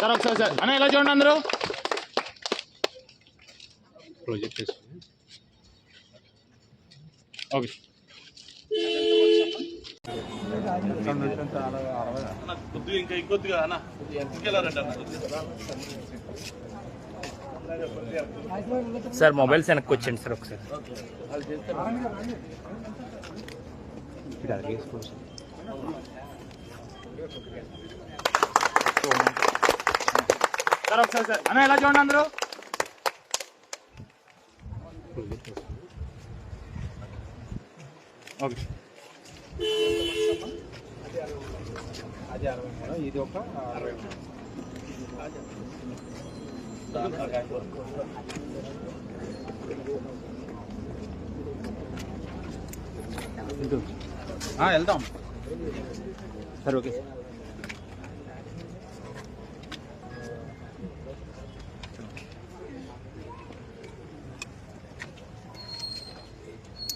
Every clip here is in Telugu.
సార్ ఒకసారి సార్ అన్న ఇలా చూడండి అందరూ ప్రొజెక్ట్ ఓకే కొద్దిగా ఇంకా ఇంకొద్దిగా అన్న ఇంకెళ్ళారంట అన్న సార్ మొబైల్స్ వెనక్కి వచ్చండి సార్ ఒకసారి. సార్ ఒకసారి సార్. అన్న ఇలా చూడండి అందరూ? ఓకే. ఇది ఒక అరవై వెళ్దాం. సరే ఓకే.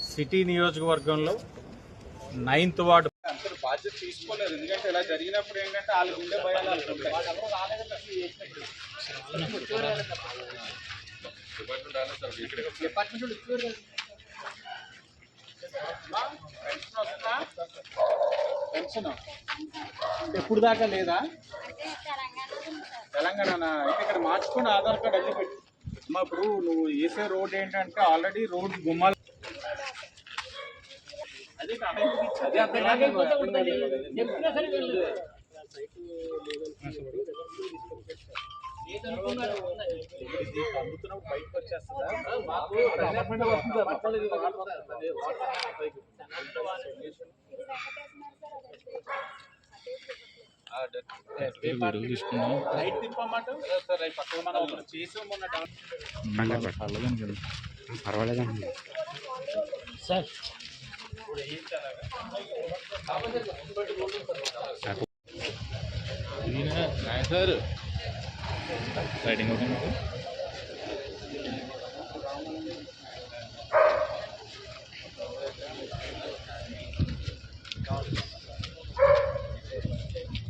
సిటీ నియోజకవర్గంలో నైన్త్ వార్డు అందరూ ఎందుకంటే ఇలా జరిగినప్పుడు ఏంటంటే వాళ్ళ గుండె భయాలు పెన్షన్ ఎప్పుడు దాకా లేదా? తెలంగాణ అయితే ఇక్కడ మార్చుకుని ఆధార్ కార్డు అల్లి పెట్టి మా ఇప్పుడు నువ్వు వేసే రోడ్ ఏంటంటే ఆల్రెడీ రోడ్ గుమ్మాలు అదే అదే అర్థం కాదు. లైట్ తిప్పమాట సార్ అవి పక్కన మనం ఒకటి చేసాం మొన్న డౌన్ పర్వాలేదండి. సార్ సార్ రైటింగ్ ఓకే ముందు రోజు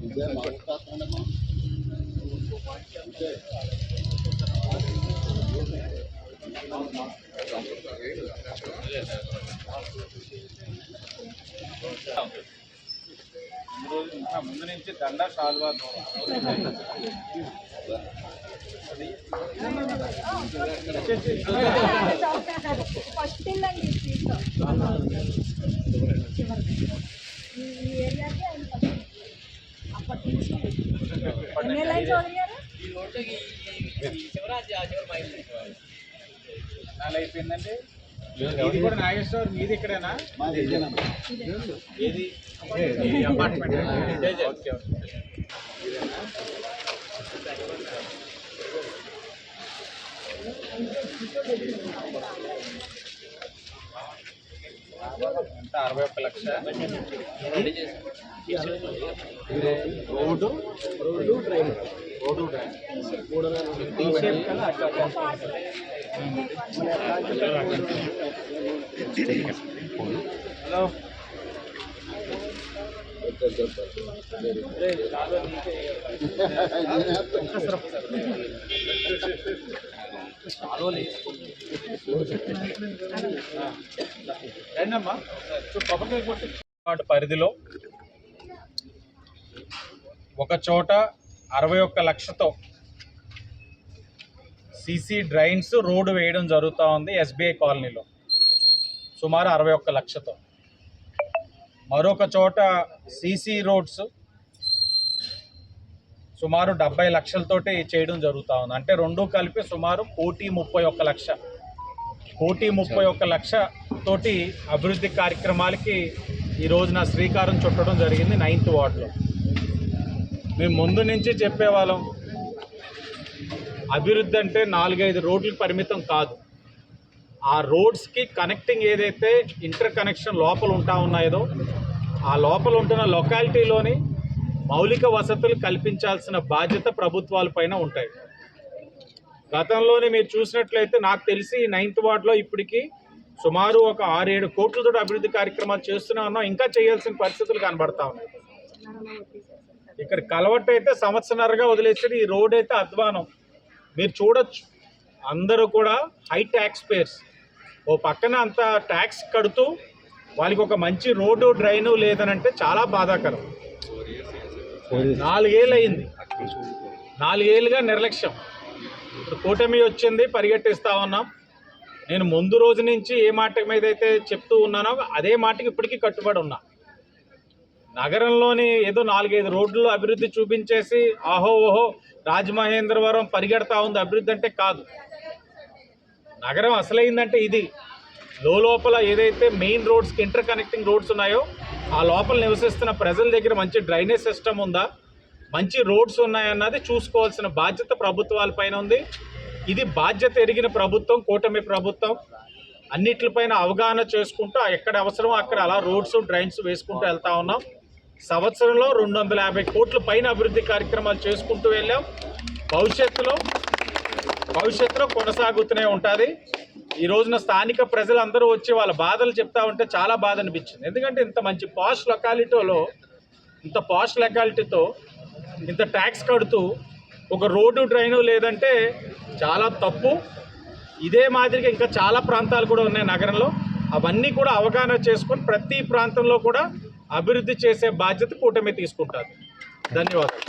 ఇంకా ముందు నుంచి దండ కాలువ ఫస్ట్ అండి ఈ ఏరియాకి ఆయన ఫస్ట్ అప్పటి నుంచి అయిపోయిందండి ఇది కూడా నాగేశ్వర్ మీది ఇక్కడేనా? ఏది అపార్ట్మెంట్ అరవై ఒక్క లక్ష? Road road drain road drain tea hello వాటి పరిధిలో ఒక చోట అరవై ఒక్క లక్షతో సీసీ డ్రైన్స్ రోడ్డు వేయడం జరుగుతూ ఉంది ఎస్బీఐ కాలనీలో. సుమారు అరవై ఒక్క లక్షతో. మరొక చోట సీసీ రోడ్స్ సుమారు డెబ్బై లక్షలతోటి చేయడం జరుగుతూ ఉంది. అంటే రెండు కలిపి సుమారు కోటి ముప్పై ఒక్క లక్ష. కోటి ముప్పై ఒక్క లక్ష తోటి అభివృద్ధి కార్యక్రమాలకి ఈ రోజున శ్రీకారం చుట్టడం జరిగింది నైన్త్ వార్డులో. మేము ముందు నుంచి చెప్పేవాళ్ళం. అభివృద్ధి అంటే నాలుగైదు రోడ్లకు పరిమితం కాదు. ఆ రోడ్స్కి కనెక్టింగ్ ఏదైతే ఇంటర్ కనెక్షన్ లోపల ఉంటా ఉన్నాయో ఆ లోపల ఉంటున్న లొకాలిటీలోని మౌలిక వసతులు కల్పించాల్సిన బాధ్యత ప్రభుత్వాల పైన ఉంటాయి. గతంలోనే మీరు చూసినట్లయితే నాకు తెలిసి నైన్త్ వార్డులో ఇప్పటికీ సుమారు ఒక ఆరు ఏడు కోట్లతో అభివృద్ధి కార్యక్రమాలు చేస్తూనే ఉన్నాం. ఇంకా చేయాల్సిన పరిస్థితులు కనబడతా ఉన్నాయి. ఇక్కడ కలవట్టు అయితే సంవత్సరాలుగా వదిలేసి ఈ రోడ్ అయితే అధ్వానం. మీరు చూడొచ్చు. అందరూ కూడా హై ట్యాక్స్ పేర్స్ ఓ పక్కన అంత ట్యాక్స్ కడుతూ వాళ్ళకి ఒక మంచి రోడ్డు డ్రైను లేదనంటే చాలా బాధాకరం. నాలుగేళ్ళు అయింది నాలుగేళ్ళుగా నిర్లక్ష్యం. ఇప్పుడు కూటమి వచ్చింది పరిగెట్టిస్తా ఉన్నాం. నేను ముందు రోజు నుంచి ఏ మాట మీద అయితే చెప్తూ ఉన్నానో అదే మాటకి ఇప్పటికీ కట్టుబడి ఉన్నా. నగరంలోని ఏదో నాలుగైదు రోడ్లు అభివృద్ధి చూపించేసి ఆహో ఓహో రాజమహేంద్రవరం పరిగెడతా ఉంది. అభివృద్ధి అంటే కాదు. నగరం అసలైందంటే ఇది. లోపల ఏదైతే మెయిన్ రోడ్స్కి ఇంటర్ కనెక్టింగ్ రోడ్స్ ఉన్నాయో ఆ లోపల నివసిస్తున్న ప్రజల దగ్గర మంచి డ్రైనేజ్ సిస్టమ్ ఉందా? మంచి రోడ్స్ ఉన్నాయన్నది చూసుకోవాల్సిన బాధ్యత ప్రభుత్వాల పైన ఉంది. ఇది బాధ్యత ఎరిగిన ప్రభుత్వం కూటమి ప్రభుత్వం. అన్నిటిపైన అవగాహన చేసుకుంటూ ఎక్కడ అవసరమో అక్కడ అలా రోడ్స్ డ్రైన్స్ వేసుకుంటూ వెళ్తా ఉన్నాం. సంవత్సరంలో రెండు వందల యాభై కోట్ల పైన అభివృద్ధి కార్యక్రమాలు చేసుకుంటూ వెళ్ళాం. భవిష్యత్తులో భవిష్యత్తులో కొనసాగుతూనే ఉంటుంది. ఈ రోజున స్థానిక ప్రజలందరూ వచ్చి వాళ్ళ బాధలు చెప్తా ఉంటే చాలా బాధ అనిపించింది. ఎందుకంటే ఇంత మంచి పాష్ లొకాలిటీలో ఇంత పాష్ లొకాలిటీతో ఇంత ట్యాక్స్ కడుతూ ఒక రోడ్డు డ్రైను లేదంటే చాలా తప్పు. ఇదే మాదిరిగా ఇంకా చాలా ప్రాంతాలు కూడా ఉన్నాయి నగరంలో. అవన్నీ కూడా అవగాహన చేసుకొని ప్రతి ప్రాంతంలో కూడా అభివృద్ధి చేసే బాధ్యత కూటమి తీసుకుంటారు ధన్యవాదాలు.